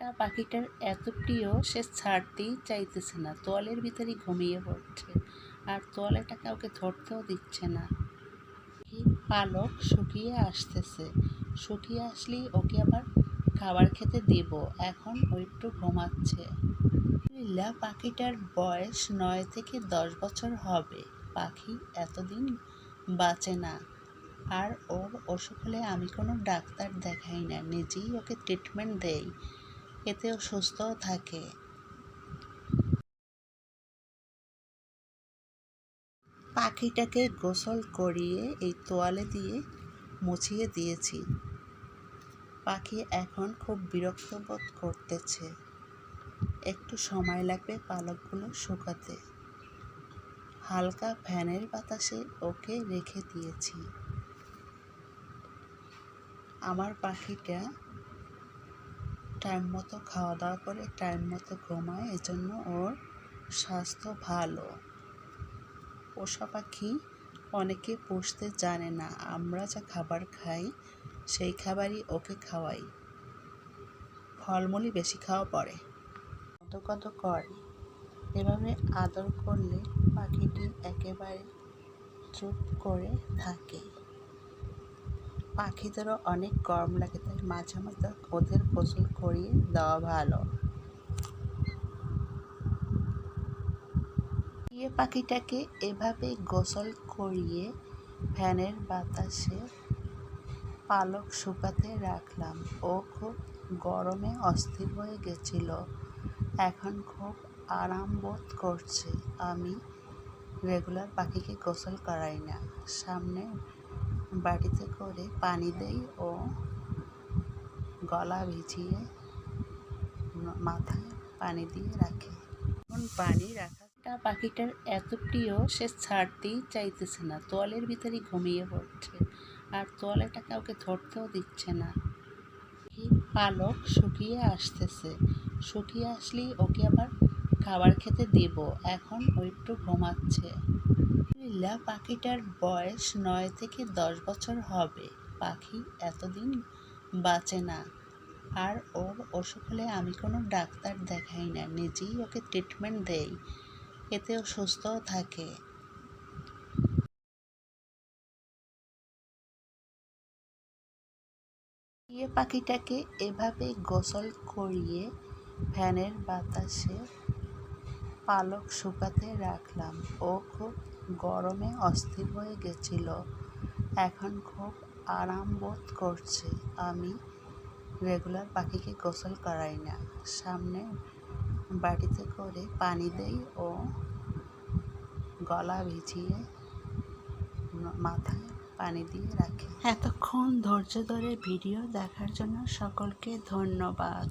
টা পাখিটার এত প্রিয়, সে ছাড়তেই চাইতেছে না। তোয়ালের ভিতরেই ঘুমিয়ে পড়ছে। আর তোয়ালেটা কাউকে ধরতেও দিচ্ছে না। পালক শুকিয়ে আসতেছে। শুকিয়ে আসলেই ওকে আবার খাবার খেতে দেব। এখন ও একটু ঘুমাচ্ছে। আলহামদুলিল্লাহ, পাখিটার বয়স নয় থেকে দশ বছর হবে। পাখি এতদিন বাঁচে না। আর ওর অসুখ হলে আমি কোনো ডাক্তার দেখাই না। নিজেই ওকে ট্রিটমেন্ট দেই। এতে ও সুস্থও থাকে। পাখিটাকে গোসল করিয়ে এই তোয়ালে দিয়ে মুছিয়ে দিয়েছি। পাখি এখন খুব বিরক্ত বোধ করতেছে। একটু সময় লাগবে পালকগুলো শুকাতে। হালকা ফ্যানের বাতাসে ওকে রেখে দিয়েছি। আমার পাখিটা টাইম মতো খাওয়া দাওয়া করে, টাইম মতো ঘুমায়, এজন্য ওর স্বাস্থ্য ভালো। পোষা পাখি অনেকে পুষতে জানে না, আমরা যা খাবার খাই সেই খাবারই ওকে খাওয়াই। ফলমূলই বেশি খাওয়া পড়ে। কত কত করে। এভাবে আদর করলে পাখিটি একেবারে চুপ করে থাকে। পাখিদেরও অনেক গরম লাগে, তাই মাঝে মাঝে ওদের গোসল করিয়ে দেওয়া ভালো। টিয়ে পাখিটাকে এভাবে গোসল করিয়ে ফ্যানের বাতাসে পালক শুকাতে রাখলাম। ও খুব গরমে অস্থির হয়ে গেছিল। এখন খুব আরাম বোধ করছে। আমি রেগুলার পাখিকে গোসল করাই না। সামনে বাড়িতে করে পানি দেই ও গলা ভিজিয়ে মাথায় পানি দিয়ে রাখে। এখন পানি রাখাটা পাখিটার এত প্রিয়, সে ছাড়তেই চাইতেছে না। তোয়ালের ভিতরেই ঘুমিয়ে পড়ছে আর তোয়ালেটা কাউকে ধরতেও দিচ্ছে না। পালক শুকিয়ে আসতেছে। শুকিয়ে আসলেই ওকে আবার খাবার খেতে দেব। এখন ও একটু ঘুমাচ্ছে। আলহামদুলিল্লাহ পাখিটার বয়স নয় থেকে দশ বছর হবে। পাখি এতদিন বাঁচে না। আর ওর অসুখ হলে আমি কোনো ডাক্তার দেখাই না, নিজেই ওকে ট্রিটমেন্ট দেই। এতে ও সুস্থও থাকে। টিয়ে পাখিটাকে এভাবে গোসল করিয়ে ফ্যানের বাতাসে পালক শুকাতে রাখলাম। ও খুব গরমে অস্থির হয়ে গেছিল। এখন খুব আরাম বোধ করছে। আমি রেগুলার পাখিকে গোসল করাই না। সামনে বাড়িতে করে পানি দেই ও গলা ভিজিয়ে মাথায় পানি দিয়ে রাখি। এতক্ষণ ধৈর্য ধরে ভিডিও দেখার জন্য সকলকে ধন্যবাদ।